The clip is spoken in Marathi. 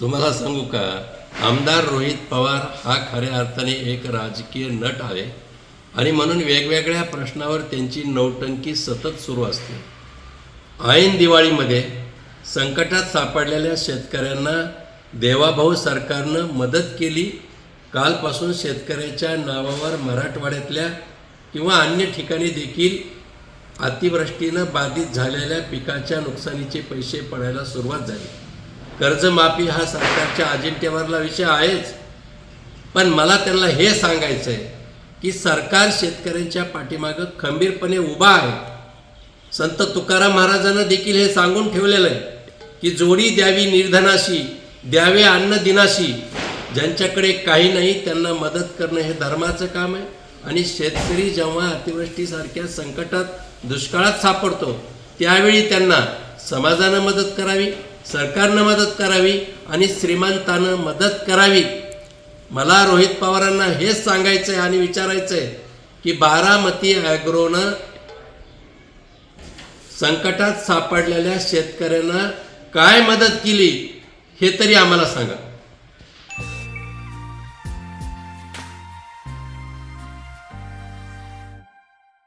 तुम्हाला सांगू का आमदार रोहित पवार हा खऱ्या अर्थाने एक राजकीय नट आहे आणि म्हणून वेगवेगळ्या प्रश्नावर त्यांची नौटंकी सतत सुरू असते. ऐन दिवाळीमध्ये संकटात सापडलेल्या शेतकऱ्यांना देवाभाऊ सरकारनं मदत केली. कालपासून शेतकऱ्याच्या नावावर मराठवाड्यातल्या किंवा अन्य ठिकाणी देखील अतिवृष्टीनं बाधित झालेल्या पिकाच्या नुकसानीचे पैसे पडायला सुरुवात झाली. कर्जमाफी हा सरकारच्या अजेंड्यावरला विषय आहेच. पण मला त्यांना हे सांगायचं आहे की सरकार शेतकऱ्यांच्या पाठीमागं खंबीरपणे उभा आहे. संत तुकाराम महाराजांना देखील हे सांगून ठेवलेलं आहे की जोडी द्यावी निर्धनाशी द्यावे अन्न दिनाशी ज्यांच्याकडे काही नाही त्यांना मदत करणं हे धर्माचं काम आहे. आणि शेतकरी जेव्हा अतिवृष्टीसारख्या संकटात दुष्काळात सापडतो त्यावेळी त्यांना समाजानं मदत करावी. सरकारनं मदत करावी आणि श्रीमंतानं मदत करावी. मला रोहित पवारांना हेच सांगायचं आहे आणि विचारायचं आहे की बारामती ॲग्रोनं संकटात सापडलेल्या शेतकऱ्यांना काय मदत केली हे तरी आम्हाला सांगा.